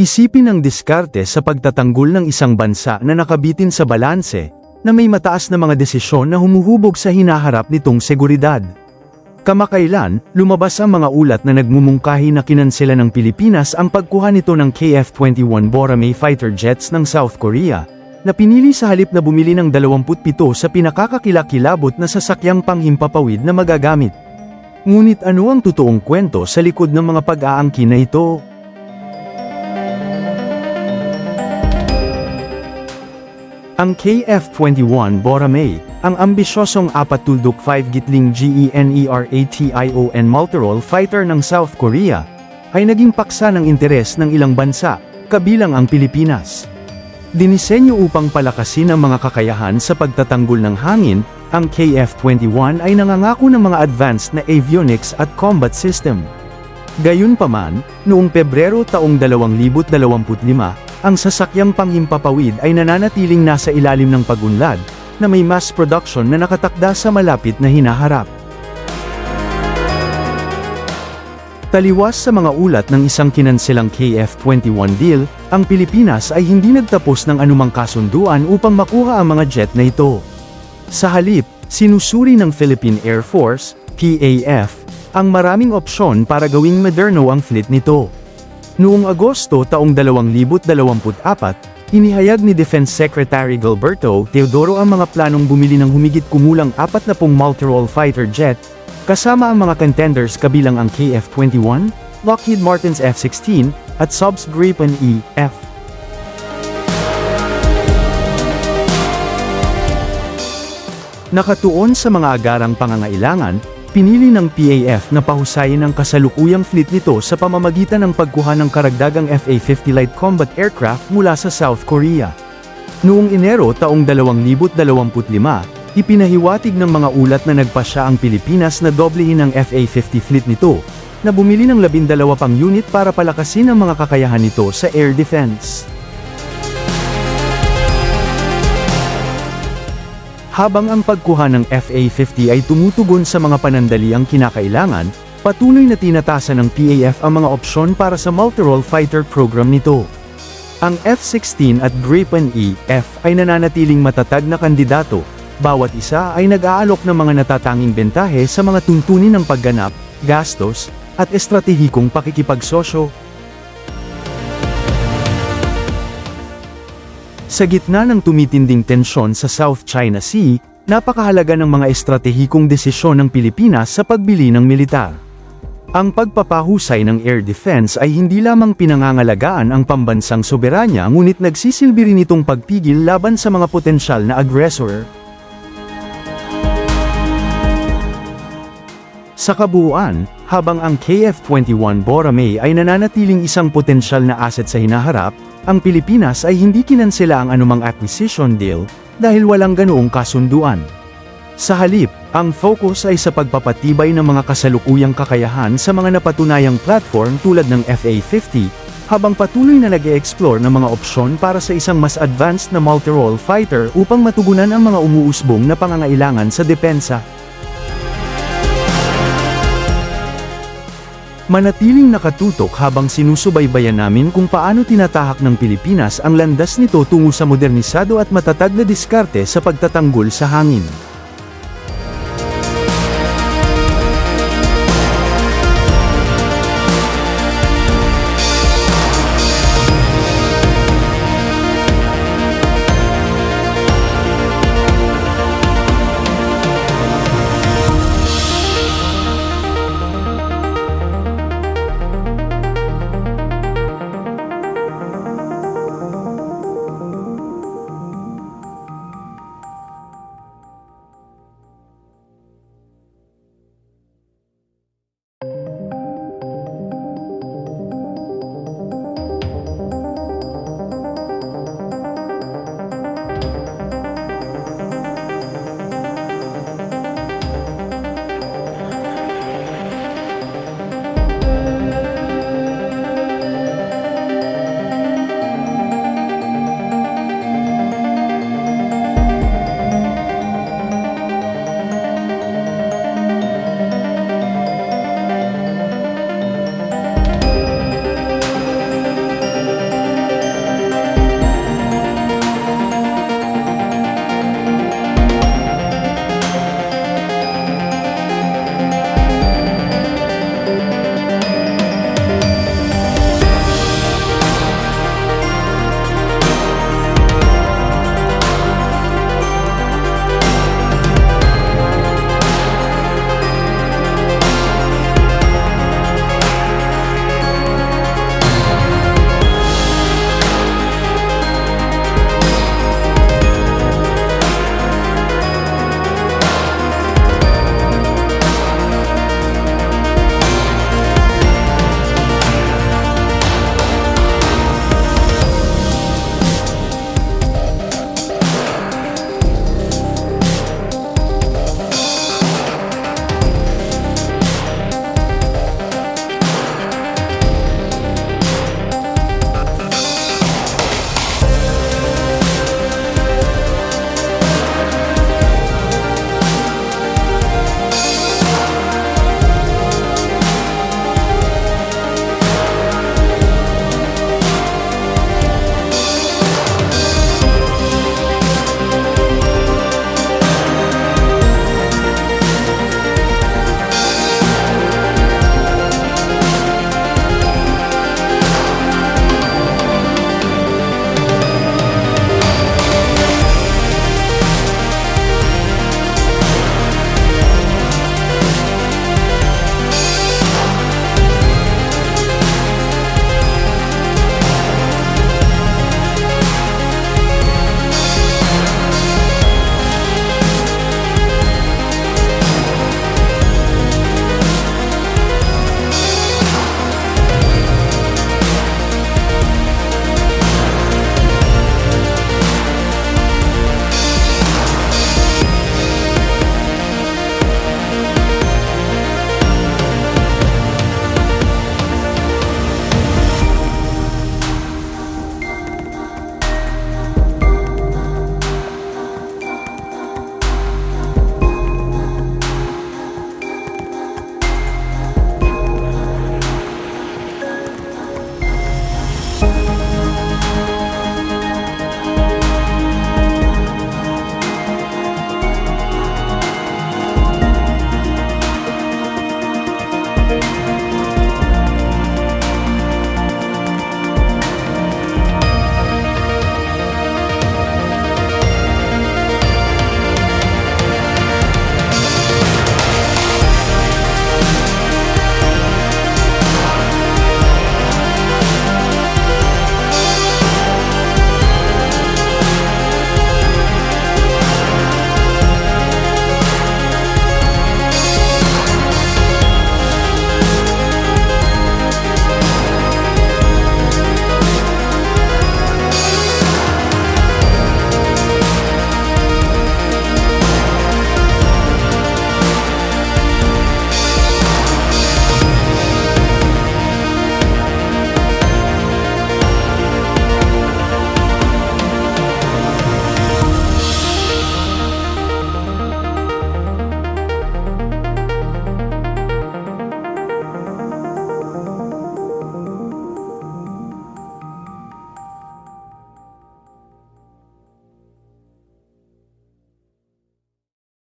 Isipin ang diskarte sa pagtatanggol ng isang bansa na nakabitin sa balanse, na may mataas na mga desisyon na humuhubog sa hinaharap nitong seguridad. Kamakailan, lumabas ang mga ulat na nagmumungkahi na kinansela ng Pilipinas ang pagkuha nito ng KF-21 Borame fighter jets ng South Korea, na pinili sa halip na bumili ng 27 sa pinakakakilakilabot na sasakyang panghimpapawid na magagamit. Ngunit ano ang totoong kwento sa likod ng mga pag-aangkin na ito? Ang KF-21 Borame, ang ambisyosong apatuldok 5 gitling E GENERATION multirole fighter ng South Korea, ay naging paksa ng interes ng ilang bansa, kabilang ang Pilipinas. Dinisenyo upang palakasin ang mga kakayahan sa pagtatanggol ng hangin, ang KF-21 ay nangangako ng mga advanced na avionics at combat system. Gayunpaman, noong Pebrero taong 2025, ang sasakyang panghimpapawid ay nananatiling nasa ilalim ng pagunlad, na may mass production na nakatakda sa malapit na hinaharap. Taliwas sa mga ulat ng isang kinanselang KF-21 deal, ang Pilipinas ay hindi nagtapos ng anumang kasunduan upang makuha ang mga jet na ito. Sa halip, sinusuri ng Philippine Air Force, PAF, ang maraming opsyon para gawing moderno ang fleet nito. Noong Agosto taong 2024, inihayag ni Defense Secretary Gilberto Teodoro ang mga planong bumili ng humigit kumulang 40 multirole fighter jet, kasama ang mga contenders kabilang ang KF-21, Lockheed Martin's F-16, at Subs Gripen E-F. Nakatuon sa mga agarang pangangailangan, pinili ng PAF na pahusayin ang kasalukuyang fleet nito sa pamamagitan ng pagkuha ng karagdagang FA-50 light combat aircraft mula sa South Korea. Noong Enero taong 2025, ipinahiwatig ng mga ulat na nagpasya ang Pilipinas na doblehin ang FA-50 fleet nito, na bumili ng 12 pang unit para palakasin ang mga kakayahan nito sa air defense. Habang ang pagkuha ng FA-50 ay tumutugon sa mga panandaliang kinakailangan, patuloy na tinatasan ng PAF ang mga opsyon para sa multirole fighter program nito. Ang F-16 at Gripen E-F ay nananatiling matatag na kandidato, bawat isa ay nag-aalok ng mga natatanging bentahe sa mga tuntunin ng pagganap, gastos, at estratehikong pakikipagsosyo, Sa gitna ng tumitinding tensyon sa South China Sea, napakahalaga ng mga estratehikong desisyon ng Pilipinas sa pagbili ng militar. Ang pagpapahusay ng air defense ay hindi lamang pinangangalagaan ang pambansang soberanya ngunit nagsisilbi rin itong pagpigil laban sa mga potensyal na aggressor. Sa kabuuan, habang ang KF-21 Borame ay nananatiling isang potensyal na asset sa hinaharap, ang Pilipinas ay hindi kinansela ang anumang acquisition deal dahil walang ganoong kasunduan. Sa halip, ang focus ay sa pagpapatibay ng mga kasalukuyang kakayahan sa mga napatunayang platform tulad ng FA-50, habang patuloy na nag explore ng mga opsyon para sa isang mas advanced na multirole fighter upang matugunan ang mga umuusbong na pangangailangan sa depensa. Manatiling nakatutok habang sinusubaybayan namin kung paano tinatahak ng Pilipinas ang landas nito tungo sa modernisado at matatag na diskarte sa pagtatanggol sa hangin.